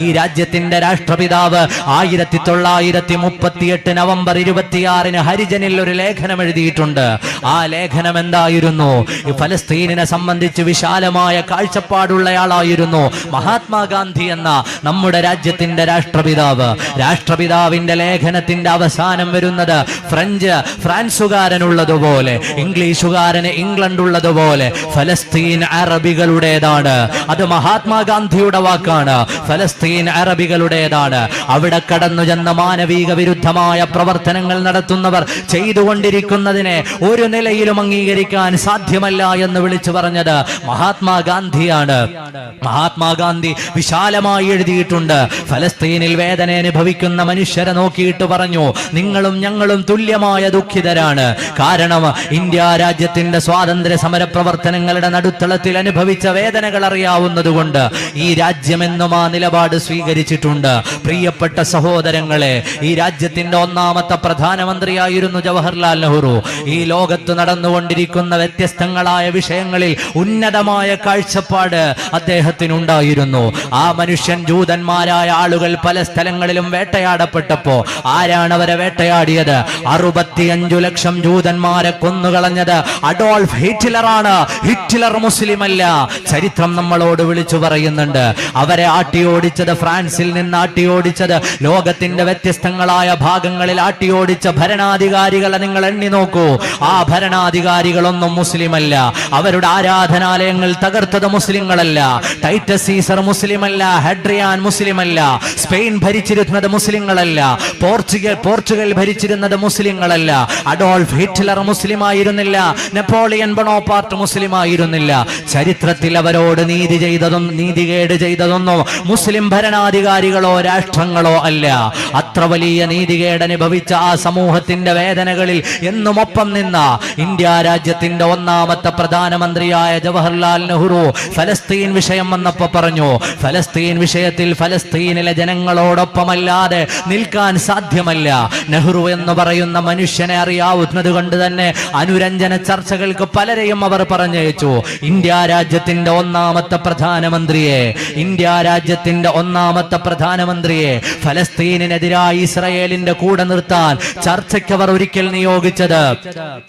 ഈ രാജ്യത്തിന്റെ രാഷ്ട്രപിതാവ് ആയിരത്തി തൊള്ളായിരത്തി മുപ്പത്തിയെട്ട് നവംബർ ഇരുപത്തിയാറിന് ഹരിജനിൽ ഒരു ലേഖനം എഴുതിയിട്ടുണ്ട്. ആ ലേഖനം എന്തായിരുന്നു? ഫലസ്തീനിനെ സംബന്ധിച്ച് വിശാലമായ കാഴ്ചപ്പാടുള്ളയാളായിരുന്നു മഹാത്മാഗാന്ധി എന്ന നമ്മുടെ രാജ്യത്തിന്റെ രാഷ്ട്രപിതാവ്. രാഷ്ട്രപിതാവിന്റെ ലേഖനത്തിന്റെ അവസാനം വരുന്നത് ഫ്രഞ്ച് ഫ്രാൻസുകാരനുള്ളതുപോലെ ഇംഗ്ലീഷുകാരന് ഇംഗ്ലണ്ട് ഉള്ളതുപോലെ ഫലസ്തീൻ അറബികളുടേതാണ്. അത് മഹാത്മാഗാന്ധിയുടെ വാക്കാണ്. ഫലസ്തീൻ അറബികളുടേതാണ്. അവിടെ കടന്നു ചെന്ന മാനവിക വിരുദ്ധമായ പ്രവർത്തനങ്ങൾ നടത്തുന്നവർ ചെയ്തുകൊണ്ടിരിക്കുന്നതിനെ ഒരു നിലയിലും അംഗീകരിക്കാൻ സാധ്യമല്ല എന്ന് വിളിച്ചു പറഞ്ഞത് മഹാത്മാഗാന്ധിയാണ് മഹാത്മാഗാന്ധി വിശാലമായി എഴുതിയിട്ടുണ്ട്. ഫലസ്തീനിൽ വേദന അനുഭവിക്കുന്ന മനുഷ്യരെ നോക്കിയിട്ട് പറഞ്ഞു നിങ്ങളും ഞങ്ങളും തുല്യമായ ദുഃഖിതരാണ്. കാരണം ഇന്ത്യ രാജ്യത്തിന്റെ സ്വാതന്ത്ര്യ സമര പ്രവർത്തനങ്ങളുടെ നടുത്തളത്തിൽ അനുഭവിച്ച വേദനകൾ അറിയാവുന്നതുകൊണ്ട് ഈ രാജ്യമെന്നും ആ നിലപാട് സ്വീകരിച്ചിട്ടുണ്ട്. പ്രിയപ്പെട്ട സഹോദരങ്ങളെ ഈ രാജ്യത്തിന്റെ ഒന്നാമത്തെ പ്രധാനമന്ത്രിയായിരുന്നു ജവഹർലാൽ നെഹ്റു. ഈ ലോകത്ത് നടന്നുകൊണ്ടിരിക്കുന്ന വ്യത്യസ്തങ്ങളായ വിഷയങ്ങളിൽ ഉന്നതമായ കാഴ്ചപ്പാട് അദ്ദേഹത്തിനുണ്ടായിരുന്നു. ആ മനുഷ്യൻ ജൂതന്മാരായ ആളുകൾ പല സ്ഥലങ്ങളിലും വേട്ടയാടപ്പെട്ടപ്പോ ആരാണ് അവരെ വേട്ടയാടിയത്? അറുപത്തിയഞ്ചു ലക്ഷം ജൂതന്മാരെ കൊന്നുകളഞ്ഞത് അഡോൾഫ് ഹിറ്റ്ലറാണ്. ഹിറ്റ്ലർ മുസ്ലിം അല്ല ചരിത്രം നമ്മളോട് വിളിച്ചു പറയുന്നുണ്ട്. അവരെ ആട്ടിയോടിച്ചത് ഫ്രാൻസിൽ നിന്ന് ആട്ടിയോടിച്ചത്. ലോകത്തിന്റെ വ്യത്യസ്തങ്ങളായ ഭാഗങ്ങളിൽ ആട്ടിയോടിച്ച ഭരണാധികാരികളെ നിങ്ങൾ എണ്ണി നോക്കൂ. ആ ഭരണാധികാരികളൊന്നും മുസ്ലിമല്ല. അവരുടെ ആരാധനാലയങ്ങൾ തകർത്തത് മുസ്ലിങ്ങളല്ല. ടൈറ്റസ് സീസർ മുസ്ലിമല്ല. ഹെഡ്രിയാൻ മുസ്ലിമല്ല. സ്പെയിൻ ഭരിച്ചിരുന്നത് മുസ്ലിങ്ങളല്ല. പോർച്ചുഗൽ പോർച്ചുഗൽ ഭരിച്ചിരുന്നത് മുസ്ലിങ്ങളല്ല. അഡോൾഫ് ഹിറ്റ്ലർ മുസ്ലിം ആയിരുന്നില്ല നെപ്പോളിയൻ ബണോപാർട്ട് മുസ്ലിമായിരുന്നില്ല. ചരിത്രത്തിൽ അവരോട് നീതി ചെയ്തതും നീതികേട് ചെയ്തതൊന്നും മുസ്ലിം ഭരണാധികാരികളോ രാഷ്ട്രങ്ങളോ അല്ല. അത്ര വലിയ നീതികേട് അനുഭവിച്ച ആ സമൂഹത്തിന്റെ വേദനകളിൽ എന്നും ഒപ്പം നിന്ന ഇന്ത്യ രാജ്യത്തിന്റെ ഒന്നാമത്തെ പ്രധാനമന്ത്രിയായ ജവഹർലാൽ നെഹ്റു ഫലസ്തീൻ വിഷയം വന്നപ്പോ പറഞ്ഞു ഫലസ്തീൻ വിഷയത്തിൽ ഫലസ്തീനിലെ ജനങ്ങളോടൊപ്പമല്ലാതെ നിൽക്കാൻ സാധ്യമല്ല. നെഹ്റു എന്ന് പറയുന്ന മനുഷ്യനെ അറിയാവുന്നത് കൊണ്ട് തന്നെ അനുരഞ്ജന ചർച്ചകൾക്ക് പലരെയും അവർ പറഞ്ഞയച്ചു. ഇന്ത്യ രാജ്യത്തിന്റെ ഒന്നാമത്തെ പ്രധാനമന്ത്രിയെ ഇന്ത്യ രാജ്യത്തിന്റെ ഒന്നാമത്തെ പ്രധാനമന്ത്രിയെ ഫലസ്തീനിനെതിരായി ഇസ്രയേലിന്റെ കൂടെ നിർത്താൻ ചർച്ചയ്ക്ക് അവർ ഒരിക്കൽ നിയോഗിച്ചത്.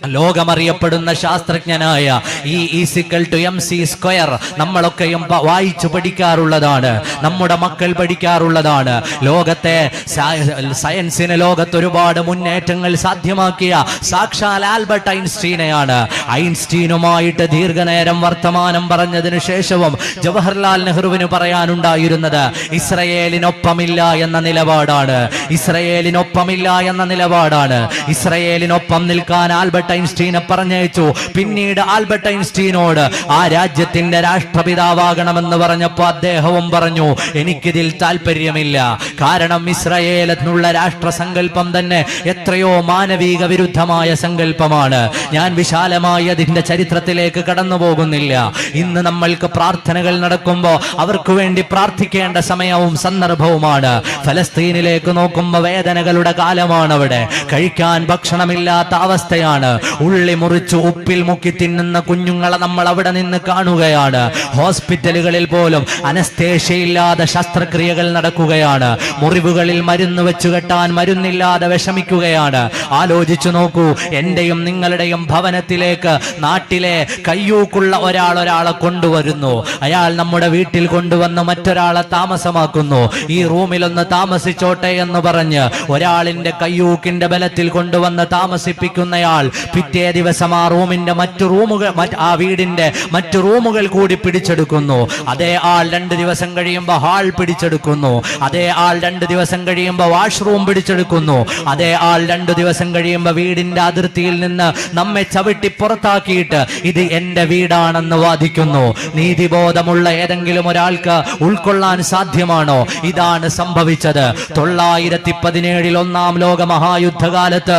ലോകമറിയപ്പെടുന്ന ശാസ്ത്രജ്ഞനായ E is equal to M C square നമ്മളൊക്കെയും വായിച്ചു പഠിക്കാറുള്ളതാണ്. നമ്മുടെ മക്കൾ പഠിക്കാറുള്ളതാണ്. ലോകത്തെ സയ- സയൻസിന് ലോകത്ത് ഒരുപാട് മുന്നേറ്റങ്ങൾ സാധ്യമാക്കിയ സാക്ഷാൽ ആൽബർട്ട് ഐൻസ്റ്റീനെയാണ്. ഐൻസ്റ്റീനുമായിട്ട് ദീർഘനേരം വർത്തമാനം പറഞ്ഞതിനു ശേഷവും ജവഹർലാൽ നെഹ്റുവിന് പറയാനുണ്ടായിരുന്നത് ഇസ്രയേലിനൊപ്പമില്ല എന്ന നിലപാടാണ്. ഇസ്രയേലിനൊപ്പമില്ല എന്ന നിലപാടാണ്. ഇസ്രയേലിനൊപ്പം നിൽക്കാൻ ആൽബർട്ട് ഐൻസ്റ്റീനെ പറഞ്ഞയച്ചു. പിന്നീട് ആൽബർട്ട് ഐൻസ്റ്റീനോട് ആ രാജ്യത്തിന്റെ രാഷ്ട്രപിതാവാകണമെന്ന് പറഞ്ഞപ്പോ അദ്ദേഹവും പറഞ്ഞു എനിക്കിതിൽ താല്പര്യമില്ല കാരണം ഇസ്രയേൽ എന്നുള്ള രാഷ്ട്രസങ്കല്പം തന്നെ എത്രയോ മാനവിക വിരുദ്ധമായ സങ്കല്പമാണ്. ഞാൻ വിശാലമായി അതിന്റെ ചരിത്രത്തിലേക്ക് കടന്നു പോകുന്നില്ല ഇന്ന് നമ്മൾക്ക് പ്രാർത്ഥനകൾ നടക്കുമ്പോൾ അവർക്ക് വേണ്ടി പ്രാർത്ഥിക്കേണ്ട സമയവും സന്ദർഭവുമാണ്. ഫലസ്തീനിലേക്ക് നോക്കുമ്പോൾ വേദനകളുടെ കാലമാണ് അവിടെ കഴിക്കാൻ ഭക്ഷണമില്ലാത്ത അവസ്ഥയാണ്. ഉള്ളി മുറിച്ച് ഉപ്പിൽ മുക്കി തിന്നുന്ന കുഞ്ഞുങ്ങളെ നമ്മൾ അവിടെ നിന്ന് കാണുകയാണ്. ഹോസ്പിറ്റലുകളിൽ പോലും അനസ്തേഷ്യയില്ലാതെ ശസ്ത്രക്രിയകൾ നടക്കുകയാണ്. മുറിവുകളിൽ മരുന്ന് വെച്ചു കെട്ടാൻ മരുന്നില്ലാതെ വിഷമിക്കുകയാണ്. ആലോചിച്ചു നോക്കൂ എന്റെയും നിങ്ങളുടെയും ഭവനത്തിലേക്ക് നാട്ടിലെ കയ്യൂക്കുള്ള ഒരാൾ ഒരാളെ കൊണ്ടുവരുന്നു. അയാൾ നമ്മുടെ വീട്ടിൽ കൊണ്ടുവന്ന് മറ്റൊരാളെ താമസമാക്കുന്നു ഈ റൂമിലൊന്ന് താമസിച്ചോട്ടെ എന്ന് പറഞ്ഞ് ഒരാളിന്റെ കയ്യൂക്കിന്റെ ബലത്തിൽ കൊണ്ടുവന്ന് താമസിപ്പിക്കുന്നയാൾ പിറ്റേ ദിവസം ആ റൂമിന്റെ മറ്റു റൂമുകൾ ആ വീടിന്റെ മറ്റു റൂമുകൾ കൂടി പിടിച്ചെടുക്കുന്നു. അതേ ആൾ രണ്ട് ദിവസം കഴിയുമ്പോൾ ഹാൾ പിടിച്ചെടുക്കുന്നു. അതേ ആൾ രണ്ട് ദിവസം കഴിയുമ്പോൾ വാഷ്റൂം പിടിച്ചെടുക്കുന്നു. അതേ ആൾ രണ്ടു ദിവസം കഴിയുമ്പോൾ വീടിന്റെ അതിർത്തിയിൽ നിന്ന് നമ്മെ ചവിട്ടി പുറത്താക്കിയിട്ട് ഇത് എന്റെ വീടാണെന്ന് വാദിക്കുന്നു. നീതിബോധമുള്ള ഏതെങ്കിലും ഒരാൾക്ക് ഉൾക്കൊള്ളാൻ സാധ്യമാണോ? ഇതാണ് സംഭവിച്ചത്. തൊള്ളായിരത്തി പതിനേഴിൽ ഒന്നാം ലോക മഹായുദ്ധകാലത്ത്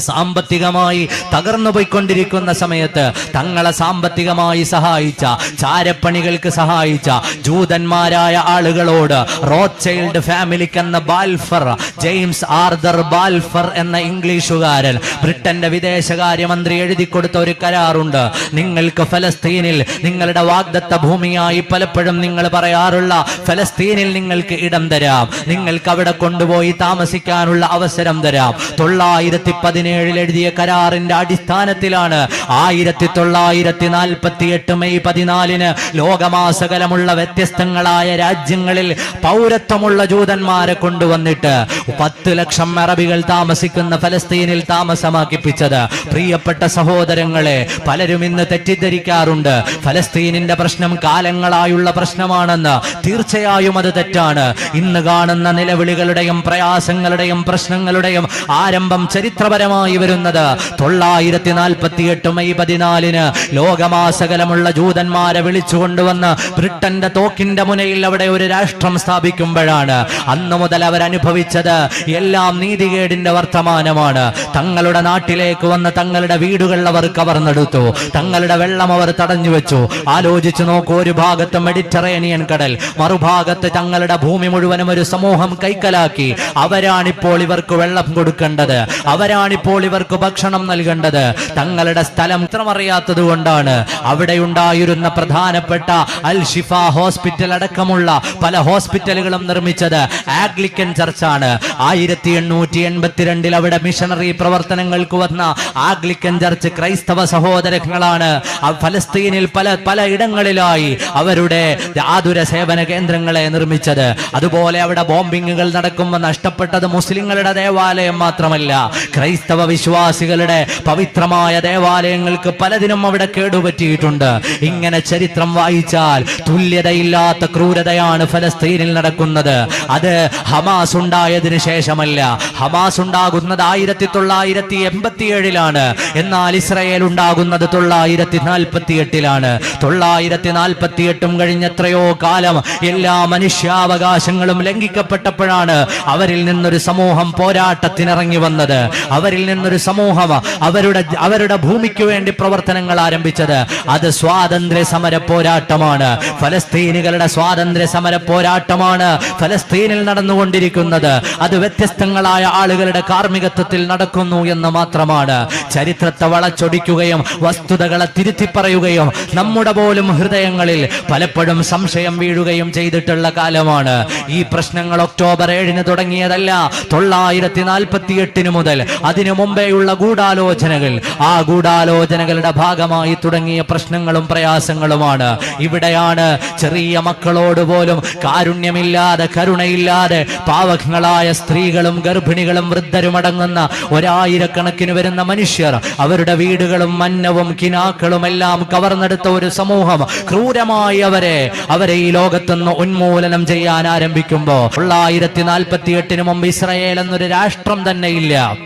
സാമ്പത്തികമായി തകർന്നു പോയിക്കൊണ്ടിരിക്കുന്ന സമയത്ത് തങ്ങളെ സാമ്പത്തികമായി സഹായിച്ച ചാരപ്പണികൾക്ക് സഹായിച്ച ജൂതന്മാരായ ആളുകളോട് റോച്ചൈൽഡ് ഫാമിലിക്ക് എന്ന ബാൽഫർ ജെയിംസ് ആർദർ ബാൽഫർ എന്ന ഇംഗ്ലീഷുകാരൻ ബ്രിട്ടന്റെ വിദേശകാര്യമന്ത്രി എഴുതി കൊടുത്ത ഒരു കരാറുണ്ട്. നിങ്ങൾക്ക് ഫലസ്തീനിൽ നിങ്ങളുടെ വാഗ്ദത്ത ഭൂമിയായി പലപ്പോഴും നിങ്ങൾ പറയാറുള്ള ഫലസ്തീൻ ഫലസ്തീനിൽ നിങ്ങൾക്ക് ഇടം തരാം. നിങ്ങൾക്ക് അവിടെ കൊണ്ടുപോയി താമസിക്കാനുള്ള അവസരം തരാം. തൊള്ളായിരത്തി പതിനേഴിൽ എഴുതിയ കരാറിന്റെ അടിസ്ഥാനത്തിലാണ് ആയിരത്തി തൊള്ളായിരത്തി നാൽപ്പത്തി എട്ട് മെയ് പതിനാലിന് ലോകമാസകലമുള്ള വ്യത്യസ്തങ്ങളായ രാജ്യങ്ങളിൽ പൗരത്വമുള്ള ജൂതന്മാരെ കൊണ്ടുവന്നിട്ട് പത്ത് ലക്ഷം അറബികൾ താമസിക്കുന്ന ഫലസ്തീനിൽ താമസമാക്കിപ്പിച്ചത്. പ്രിയപ്പെട്ട സഹോദരങ്ങളെ പലരും ഇന്ന് തെറ്റിദ്ധരിക്കാറുണ്ട്. ഫലസ്തീനിന്റെ പ്രശ്നം കാലങ്ങളായുള്ള പ്രശ്നമാണെന്ന് തീർച്ചയായും അത് തെറ്റാണ്. ഇന്ന് കാണുന്ന നിലവിളികളുടെയും പ്രയാസങ്ങളുടെയും പ്രശ്നങ്ങളുടെയും ആരംഭം ചരിത്രപരമായി വരുന്നത് തൊള്ളായിരത്തി നാൽപ്പത്തി എട്ട് മെയ് പതിനാലിന് ലോകമാസകലമുള്ള ജൂതന്മാരെ വിളിച്ചുകൊണ്ടുവന്ന് ബ്രിട്ടന്റെ തോക്കിന്റെ മുനയിൽ അവിടെ ഒരു രാഷ്ട്രം സ്ഥാപിക്കുമ്പോഴാണ് അന്ന് മുതൽ അവരനുഭവിച്ചത് എല്ലാം നീതികേടിന്റെ വർത്തമാനമാണ്. തങ്ങളുടെ നാട്ടിലേക്ക് വന്ന് തങ്ങളുടെ വീടുകൾ അവർ കവർന്നെടുത്തു തങ്ങളുടെ വെള്ളം അവർ തടഞ്ഞു വെച്ചു. ആലോചിച്ചു നോക്കൂ ഒരു ഭാഗത്ത് മെഡിറ്ററേനിയൻ കടൽ മറുഭാഗത്ത് തങ്ങളുടെ ഭൂമി മുഴുവനും ഒരു സമൂഹം കൈക്കലാക്കി. അവരാണിപ്പോൾ ഇവർക്ക് വെള്ളം കൊടുക്കേണ്ടത്. അവരാണിപ്പോൾ ഇവർക്ക് ഭക്ഷണം നൽകേണ്ടത്. തങ്ങളുടെ സ്ഥലം ഇത്രമറിയാത്തത് കൊണ്ടാണ്. അവിടെ ഉണ്ടായിരുന്ന പ്രധാനപ്പെട്ട അൽ ഷിഫ ഹോസ്പിറ്റൽ അടക്കമുള്ള പല ഹോസ്പിറ്റലുകളും നിർമ്മിച്ചത് ആഗ്ലിക്കൻ ചർച്ചാണ്. ആയിരത്തി എണ്ണൂറ്റി എൺപത്തിരണ്ടിൽ അവിടെ മിഷണറി പ്രവർത്തനങ്ങൾക്ക് വന്ന ആഗ്ലിക്കൻ ചർച്ച് ക്രൈസ്തവ സഹോദരങ്ങളാണ്. ഫലസ്തീനിൽ പല പല ഇടങ്ങളിലായി അവരുടെ ആതുര സേവന കേന്ദ്രങ്ങളെ നിർമ്മിച്ചത്. അതുപോലെ അവിടെ ബോംബിങ്ങുകൾ നടക്കുമ്പോൾ നഷ്ടപ്പെട്ടത് മുസ്ലിങ്ങളുടെ ദേവാലയം മാത്രമല്ല ക്രൈസ്തവ വിശ്വാസികളുടെ പവിത്രമായ ദേവാലയങ്ങൾക്ക് പലതിനും അവിടെ കേടുപറ്റിയിട്ടുണ്ട്. ഇങ്ങനെ ചരിത്രം വായിച്ചാൽ തുല്യതയില്ലാത്ത ക്രൂരതയാണ് ഫലസ്തീനിൽ നടക്കുന്നത്. അത് ഹമാസ് ഉണ്ടായതിനു ശേഷമല്ല ഹമാസ് ഉണ്ടാകുന്നത് ആയിരത്തി തൊള്ളായിരത്തി എൺപത്തി ഏഴിലാണ് എന്നാൽ ഇസ്രയേൽ ഉണ്ടാകുന്നത് തൊള്ളായിരത്തി നാൽപ്പത്തി എട്ടിലാണ് തൊള്ളായിരത്തി നാൽപ്പത്തി എട്ടും കഴിഞ്ഞ എത്രയോ കാലം എല്ലാ മനുഷ്യാവകാശങ്ങളും ലംഘിക്കപ്പെട്ടപ്പോഴാണ് അവരിൽ നിന്നൊരു സമൂഹം പോരാട്ടത്തിനിറങ്ങി വന്നത്. അവരിൽ നിന്നൊരു സമൂഹം അവരുടെ അവരുടെ ഭൂമിക്ക് വേണ്ടി പ്രവർത്തനങ്ങൾ ആരംഭിച്ചത്. അത് സ്വാതന്ത്ര്യ സമര പോരാട്ടമാണ്. ഫലസ്തീനുകളുടെ സ്വാതന്ത്ര്യ സമര പോരാട്ടമാണ് ഫലസ്തീനിൽ നടന്നുകൊണ്ടിരിക്കുന്നത്. അത് വ്യത്യസ്തങ്ങളായ ആളുകളുടെ കാർമ്മികത്വത്തിൽ നടക്കുന്നു എന്ന് മാത്രമാണ്. ചരിത്രത്തെ വളച്ചൊടിക്കുകയും വസ്തുതകളെ തിരുത്തി പറയുകയും നമ്മുടെ പോലും ഹൃദയങ്ങളിൽ പലപ്പോഴും സംശയം വീഴുകയും ചെയ്തിട്ടുള്ള കാലമാണ്. ഈ പ്രശ്നങ്ങൾ ഒക്ടോബർ ഏഴിന് തുടങ്ങിയതല്ല തൊള്ളായിരത്തി നാൽപ്പത്തി എട്ടിന് മുതൽ. അതിനു മുമ്പേയുള്ള ഗൂഢാലോചനകൾ. ആ ഗൂഢാലോചനകളുടെ ഭാഗമായി തുടങ്ങിയ പ്രശ്നങ്ങളും പ്രയാസങ്ങളുമാണ്. ഇവിടെയാണ് ചെറിയ മക്കളോട് പോലും കാരുണ്യമില്ലാതെ കരുണയില്ലാതെ പാവങ്ങളായ സ്ത്രീകളും ഗർഭിണികളും വൃദ്ധരും അടങ്ങുന്ന ഒരായിരക്കണക്കിന് വരുന്ന മനുഷ്യർ അവരുടെ വീടുകളും മന്നവും കിനാക്കളും എല്ലാം കവർന്നെടുത്ത ഒരു സമൂഹം ക്രൂരമായി അവരെ അവരെ ഈ ലോകത്തുനിന്ന് ഉന്മൂലനം ചെയ്യാൻ ആരംഭിക്കുമ്പോ തൊള്ളായിരത്തി നാൽപ്പത്തി എട്ടിന് മുമ്പ് ഇസ്രയേൽ എന്നൊരു രാഷ്ട്രം തന്നെ ഇല്ല.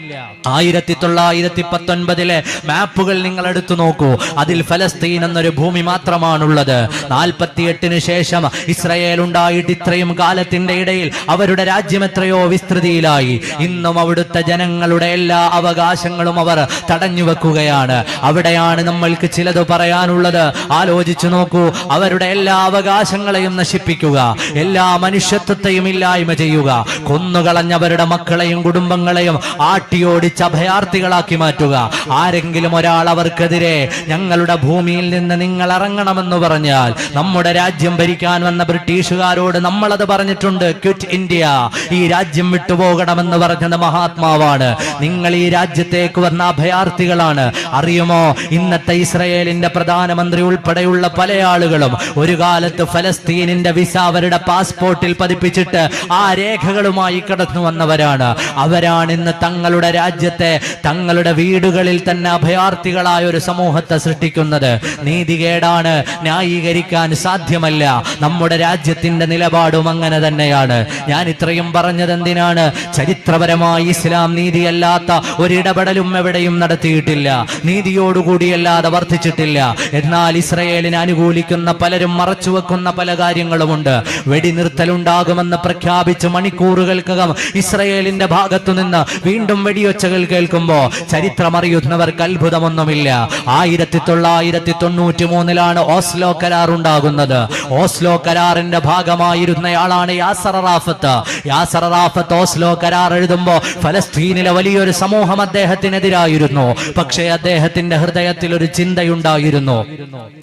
ആയിരത്തി തൊള്ളായിരത്തി പത്തൊൻപതിലെ മാപ്പുകൾ നിങ്ങൾ എടുത്തു നോക്കൂ. അതിൽ ഫലസ്തീൻ എന്നൊരു ഭൂമി മാത്രമാണുള്ളത്. നാൽപ്പത്തി എട്ടിന് ശേഷം ഇസ്രയേൽ ഉണ്ടായിട്ട് ഇത്രയും കാലത്തിന്റെ ഇടയിൽ അവരുടെ രാജ്യം എത്രയോ വിസ്തൃതിയിലായി. ഇന്നും അവിടുത്തെ ജനങ്ങളുടെ എല്ലാ അവകാശങ്ങളും അവർ തടഞ്ഞു വെക്കുകയാണ്. അവിടെയാണ് നമ്മൾക്ക് ചിലത് പറയാനുള്ളത്. ആലോചിച്ചു നോക്കൂ. അവരുടെ എല്ലാ അവകാശങ്ങളെയും നശിപ്പിക്കുക. എല്ലാ മനുഷ്യത്വത്തെയും ഇല്ലായ്മ ചെയ്യുക. കൊന്നുകളഞ്ഞവരുടെ മക്കളെയും കുടുംബങ്ങളെയും ആട്ടിയോടിച്ച് അഭയാർത്ഥികളാക്കി മാറ്റുക. ആരെങ്കിലും ഒരാൾ അവർക്കെതിരെ ഞങ്ങളുടെ ഭൂമിയിൽ നിന്ന് നിങ്ങൾ ഇറങ്ങണമെന്ന് പറഞ്ഞാൽ നമ്മുടെ രാജ്യം ഭരിക്കാൻ വന്ന ബ്രിട്ടീഷുകാരോട് നമ്മളത് പറഞ്ഞിട്ടുണ്ട്. ക്വിറ്റ് ഇന്ത്യ ഈ രാജ്യം വിട്ടുപോകണമെന്ന് പറഞ്ഞത് മഹാത്മാവാണ്. നിങ്ങൾ ഈ രാജ്യത്തേക്ക് വന്ന അഭയാർത്ഥികളാണ്. അറിയുമോ? ഇന്നത്തെ ഇസ്രയേലിന്റെ പ്രധാനമന്ത്രി ഉൾപ്പെടെയുള്ള പല ആളുകളും ഒരു കാലത്ത് ഫലസ്തീനിന്റെ വിസ അവരുടെ പാസ്പോർട്ടിൽ പതിപ്പിച്ചിട്ട് ആ രേഖകളുമായി കടന്നു വന്നവരാണ്. അവരാണ് ഇന്ന് തങ്ങളുടെ രാജ്യത്തെ തങ്ങളുടെ വീടുകളിൽ തന്നെ അഭയാർത്ഥികളായ ഒരു സമൂഹത്തെ സൃഷ്ടിക്കുന്നത്. നീതികേടാണ് ന്യായീകരിക്കാൻ സാധ്യമല്ല. നമ്മുടെ രാജ്യത്തിന്റെ നിലപാടും അങ്ങനെ തന്നെയാണ്. ഞാൻ ഇത്രയും പറഞ്ഞത് എന്തിനാണ് ചരിത്രപരമായി ഇസ്ലാം നീതിയല്ലാത്ത ഒരിടപെടലും എവിടെയും നടത്തിയിട്ടില്ല. നീതിയോടുകൂടിയല്ലാതെ വർദ്ധിച്ചിട്ടില്ല എന്നാൽ ഇസ്രയേലിനെ അനുകൂലിക്കുന്ന പലരും മറച്ചുവെക്കുന്ന പല കാര്യങ്ങളുമുണ്ട്. വെടിനിർത്തലുണ്ടാകുമെന്ന് പ്രഖ്യാപിച്ച് മണിക്കൂറുകൾക്കകം ഇസ്രയേലിന്റെ ഭാഗത്തു നിന്ന് വീണ്ടും വെടിയൊച്ചകൾ കേൾക്കുമ്പോ ചരിത്രമറിയുന്നവർക്ക് അത്ഭുതമൊന്നുമില്ല. ആയിരത്തി തൊള്ളായിരത്തി തൊണ്ണൂറ്റി മൂന്നിലാണ് ഓസ്ലോ കരാർ ഉണ്ടാകുന്നത്. ഓസ്ലോ കരാറിന്റെ ഭാഗമായിരുന്നയാളാണ് Yasser Arafat Yasser Arafat Oslo കരാർ എഴുതുമ്പോ ഫലസ്തീനിലെ വലിയൊരു സമൂഹം അദ്ദേഹത്തിനെതിരായിരുന്നു. പക്ഷേ അദ്ദേഹത്തിന്റെ ഹൃദയത്തിൽ ഒരു ചിന്തയുണ്ടായിരുന്നു.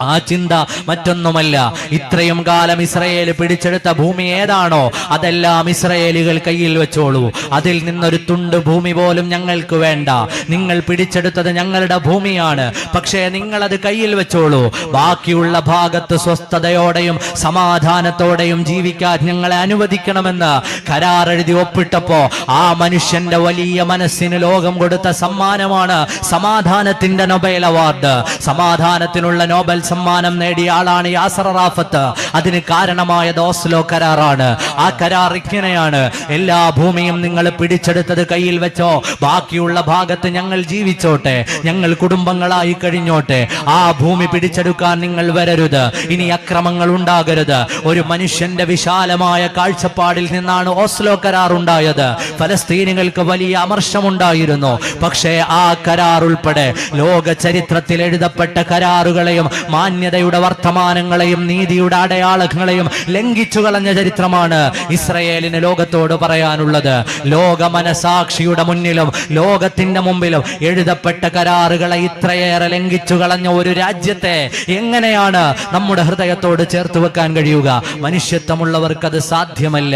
ആ ചിന്ത മറ്റൊന്നുമല്ല. ഇത്രയും കാലം ഇസ്രയേൽ പിടിച്ചു പിടിച്ചെടുത്ത ഭൂമി ഏതാണോ അതെല്ലാം ഇസ്രയേലികൾ കയ്യിൽ വെച്ചോളൂ. അതിൽ നിന്നൊരു തുണ്ട് ഭൂമി പോലും ഞങ്ങൾക്ക് വേണ്ട. നിങ്ങൾ പിടിച്ചെടുത്തത് ഞങ്ങളുടെ ഭൂമിയാണ്. പക്ഷേ നിങ്ങൾ അത് കയ്യിൽ വെച്ചോളൂ. ബാക്കിയുള്ള ഭാഗത്ത് സ്വസ്ഥതയോടെയും സമാധാനത്തോടെയും ജീവിക്കാൻ ഞങ്ങളെ അനുവദിക്കണമെന്ന് കരാർ എഴുതി ഒപ്പിട്ടപ്പോ ആ മനുഷ്യന്റെ വലിയ മനസ്സിന് ലോകം കൊടുത്ത സമ്മാനമാണ് സമാധാനത്തിന്റെ നൊബേൽ അവാർഡ്. സമാധാനത്തിനുള്ള നോബൽ സമ്മാനം നേടിയ ആളാണ് യാസർ റാഫത്ത് അതിന് കാരണമായത് ഓസ്ലോ കരാറാണ്. ആ കരാർ ഇങ്ങനെയാണ്. എല്ലാ ഭൂമിയും നിങ്ങൾ പിടിച്ചെടുത്തത് കയ്യിൽ വെച്ചോ. ബാക്കിയുള്ള ഭാഗത്ത് ഞങ്ങൾ ജീവിച്ചോട്ടെ. ഞങ്ങൾ കുടുംബങ്ങളായി കഴിഞ്ഞോട്ടെ. ആ ഭൂമി പിടിച്ചെടുക്കാൻ നിങ്ങൾ വരരുത്. ഇനി അക്രമങ്ങൾ ഉണ്ടാകരുത്. ഒരു മനുഷ്യന്റെ വിശാലമായ കാഴ്ചപ്പാടിൽ നിന്നാണ് ഓസ്ലോ കരാർ ഉണ്ടായത്. ഫലസ്തീനികൾക്ക് വലിയ അമർഷമുണ്ടായിരുന്നു. പക്ഷേ ആ കരാർ ഉൾപ്പെടെ ലോക ചരിത്രത്തിൽ എഴുതപ്പെട്ട കരാറുകളെയും മാന്യതയുടെ വർത്തമാനങ്ങളെയും നീതിയുടെ അടയാളങ്ങളെയും ലംഘിച്ചു കളഞ്ഞ ചരിത്രമാണ് ഇസ്രയേലിന് ലോകത്തോട് പറയാനുള്ളത്. ലോക മനസാക്ഷിയുടെ മുന്നിലും ലോകത്തിന്റെ മുമ്പിലും എഴുതപ്പെട്ട കരാറുകളെ ഇത്രയേറെ ലംഘിച്ചു കളഞ്ഞ ഒരു രാജ്യത്തെ എങ്ങനെയാണ് നമ്മുടെ ഹൃദയത്തോട് ചേർത്ത് വെക്കാൻ കഴിയുക? മനുഷ്യത്വമുള്ളവർക്ക് അത് സാധ്യമല്ല.